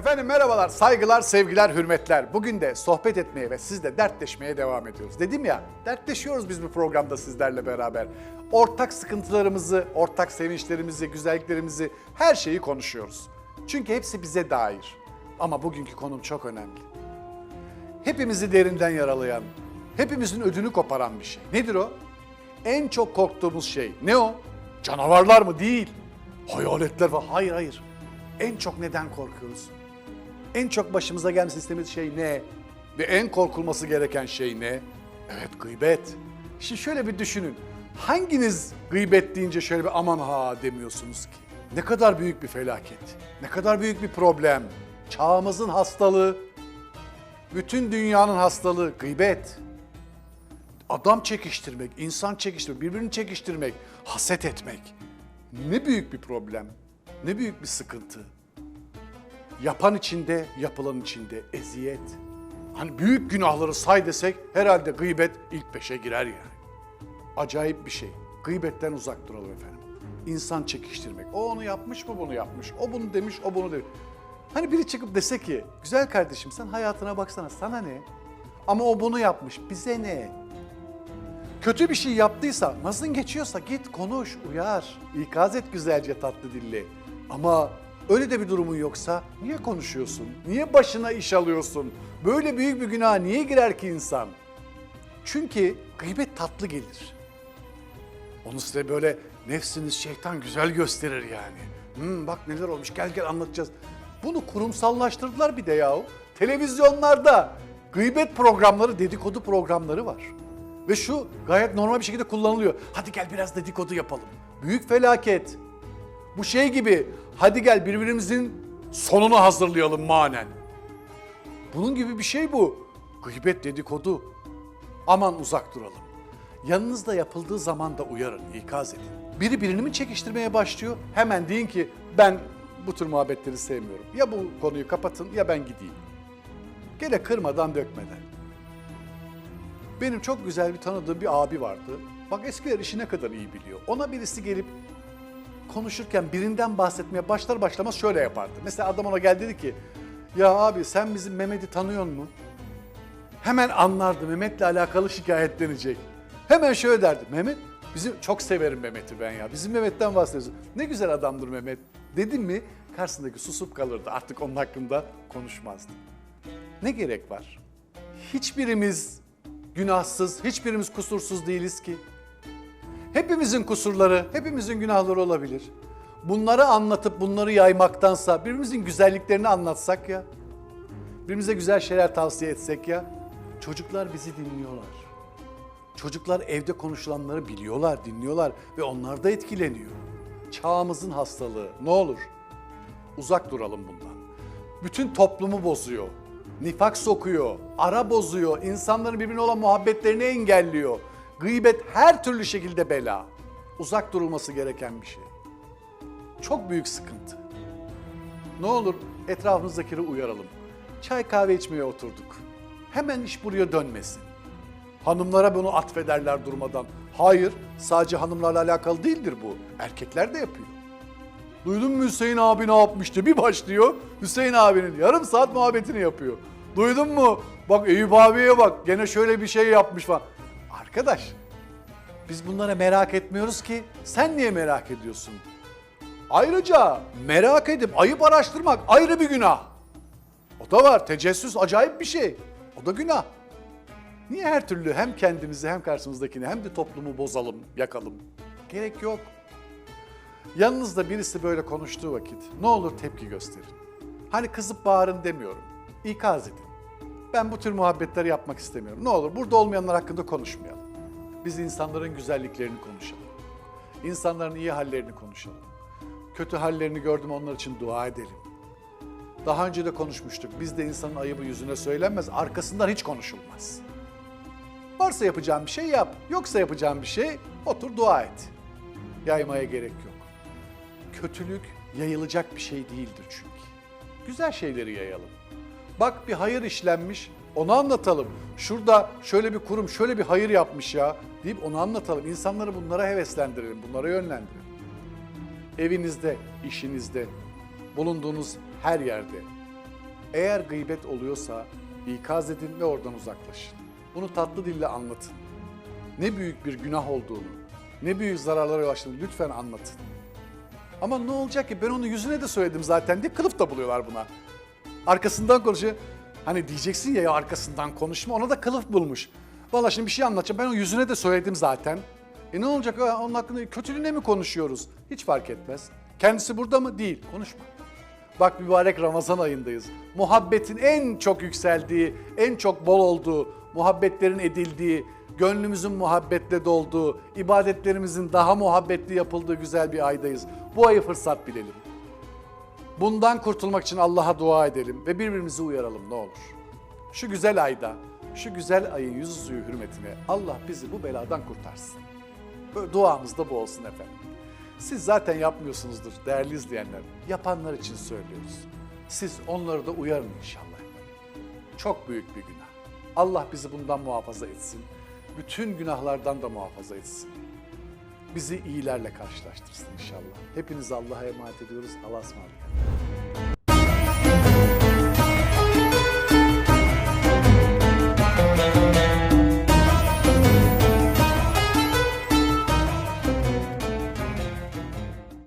Efendim merhabalar, saygılar, sevgiler, hürmetler. Bugün de sohbet etmeye ve sizle dertleşmeye devam ediyoruz. Dedim ya, dertleşiyoruz biz bu programda sizlerle beraber. Ortak sıkıntılarımızı, ortak sevinçlerimizi, güzelliklerimizi, her şeyi konuşuyoruz. Çünkü hepsi bize dair. Ama bugünkü konum çok önemli. Hepimizi derinden yaralayan, hepimizin ödünü koparan bir şey. Nedir o? En çok korktuğumuz şey. Ne o? Canavarlar mı? Değil. Hayaletler var. Hayır hayır. En çok neden korkuyoruz? En çok başımıza gelmesi istediğimiz şey ne? Ve en korkulması gereken şey ne? Evet gıybet. Şimdi şöyle bir düşünün. Hanginiz gıybet deyince şöyle bir aman ha demiyorsunuz ki? Ne kadar büyük bir felaket. Ne kadar büyük bir problem. Çağımızın hastalığı. Bütün dünyanın hastalığı gıybet. Adam çekiştirmek, insan çekiştirmek, birbirini çekiştirmek, haset etmek. Ne büyük bir problem. Ne büyük bir sıkıntı. Yapan içinde, yapılan içinde eziyet. Hani büyük günahları say desek herhalde gıybet ilk beşe girer yani. Acayip bir şey. Gıybetten uzak duralım efendim. İnsan çekiştirmek. O onu yapmış mı bunu yapmış. O bunu demiş, o bunu demiş. Hani biri çıkıp dese ki, güzel kardeşim sen hayatına baksana sana ne? Ama o bunu yapmış, bize ne? Kötü bir şey yaptıysa, nazın geçiyorsa git konuş, uyar, ikaz et güzelce tatlı dilli. Ama öyle de bir durumun yoksa niye konuşuyorsun? Niye başına iş alıyorsun? Böyle büyük bir günaha niye girer ki insan? Çünkü gıybet tatlı gelir. Onu size böyle nefsiniz şeytan güzel gösterir yani. Hmm, bak neler olmuş gel gel anlatacağız. Bunu kurumsallaştırdılar bir de yahu. Televizyonlarda gıybet programları, dedikodu programları var. Ve şu gayet normal bir şekilde kullanılıyor. Hadi gel biraz dedikodu yapalım. Büyük felaket. Bu şey gibi hadi gel birbirimizin sonunu hazırlayalım manen. Bunun gibi bir şey bu. Gıybet dedikodu. Aman uzak duralım. Yanınızda yapıldığı zaman da uyarın, ikaz edin. Biri birini mi çekiştirmeye başlıyor? Hemen deyin ki ben bu tür muhabbetleri sevmiyorum. Ya bu konuyu kapatın ya ben gideyim. Gene kırmadan dökmeden. Benim çok güzel bir tanıdığım bir abi vardı. Bak eskiler işi ne kadar iyi biliyor. Ona birisi gelip konuşurken birinden bahsetmeye başlar başlamaz şöyle yapardı. Mesela adam ona geldi dedi ki ya abi sen bizim Mehmet'i tanıyor mu? Hemen anlardı Mehmet'le alakalı şikayetlenecek. Hemen şöyle derdi. Mehmet, bizim çok severim Mehmet'i ben ya. Bizim Mehmet'ten bahsediyorsun. Ne güzel adamdır Mehmet. Dedim mi karşısındaki susup kalırdı. Artık onun hakkında konuşmazdı. Ne gerek var? Hiçbirimiz günahsız, hiçbirimiz kusursuz değiliz ki. Hepimizin kusurları, hepimizin günahları olabilir. Bunları anlatıp bunları yaymaktansa birbirimizin güzelliklerini anlatsak ya. Birbirimize güzel şeyler tavsiye etsek ya. Çocuklar bizi dinliyorlar. Çocuklar evde konuşulanları biliyorlar, dinliyorlar ve onlar da etkileniyor. Çağımızın hastalığı ne olur uzak duralım bundan. Bütün toplumu bozuyor. Nifak sokuyor, ara bozuyor, insanların birbirine olan muhabbetlerini engelliyor. Gıybet her türlü şekilde bela. Uzak durulması gereken bir şey. Çok büyük sıkıntı. Ne olur etrafımızdakileri uyaralım. Çay kahve içmeye oturduk. Hemen iş buraya dönmesin. Hanımlara bunu atfederler durmadan. Hayır, sadece hanımlarla alakalı değildir bu. Erkekler de yapıyor. Duydun mu Hüseyin abi ne yapmıştı? Bir başlıyor Hüseyin abinin yarım saat muhabbetini yapıyor. Duydun mu? Bak Eyüp abiye bak gene şöyle bir şey yapmış falan. Arkadaş biz bunlara merak etmiyoruz ki sen niye merak ediyorsun? Ayrıca merak edip ayıp araştırmak ayrı bir günah. O da var. Tecessüs acayip bir şey. O da günah. Niye her türlü hem kendimizi hem karşımızdakini hem de toplumu bozalım, yakalım? Gerek yok. Yanınızda birisi böyle konuştuğu vakit ne olur tepki gösterin. Hani kızıp bağırın demiyorum. İkaz edin. Ben bu tür muhabbetleri yapmak istemiyorum. Ne olur burada olmayanlar hakkında konuşmayalım. Biz insanların güzelliklerini konuşalım. İnsanların iyi hallerini konuşalım. Kötü hallerini gördüm onlar için dua edelim. Daha önce de konuşmuştuk. Bizde insanın ayıbı yüzüne söylenmez, arkasından hiç konuşulmaz. Varsa yapacağın bir şey yap, yoksa yapacağın bir şey otur dua et. Yaymaya gerek yok. Kötülük yayılacak bir şey değildir çünkü. Güzel şeyleri yayalım. Bak bir hayır işlenmiş, onu anlatalım. Şurada şöyle bir kurum şöyle bir hayır yapmış ya deyip onu anlatalım. İnsanları bunlara heveslendirelim, bunlara yönlendirelim. Evinizde, işinizde, bulunduğunuz her yerde Eğer gıybet oluyorsa ikaz edin ve oradan uzaklaşın. Bunu tatlı dille anlatın. Ne büyük bir günah olduğunu, ne büyük zararlara yol lütfen anlatın. Ama ne olacak ki ben onu yüzüne de söyledim zaten diye kılıf da buluyorlar buna. Arkasından konuşuyor. Hani diyeceksin ya, ya arkasından konuşma ona da kılıf bulmuş. Vallahi şimdi bir şey anlatacağım ben o yüzüne de söyledim zaten. E ne olacak onun hakkında kötülüğüne mi konuşuyoruz? Hiç fark etmez. Kendisi burada mı? Değil. Konuşma. Bak mübarek Ramazan ayındayız. Muhabbetin en çok yükseldiği, en çok bol olduğu, muhabbetlerin edildiği, gönlümüzün muhabbetle dolduğu, ibadetlerimizin daha muhabbetli yapıldığı güzel bir aydayız. Bu ayı fırsat bilelim. Bundan kurtulmak için Allah'a dua edelim ve birbirimizi uyaralım ne olur. Şu güzel ayda, şu güzel ayın yüzü suyu hürmetine Allah bizi bu beladan kurtarsın. Böyle duamız da bu olsun efendim. Siz zaten yapmıyorsunuzdur değerli izleyenler. Yapanlar için söylüyoruz. Siz onları da uyarın inşallah. Çok büyük bir günah. Allah bizi bundan muhafaza etsin. Bütün günahlardan da muhafaza etsin. Bizi iyilerle karşılaştırsın inşallah. Hepinizi Allah'a emanet ediyoruz. Allah'a ısmarladık.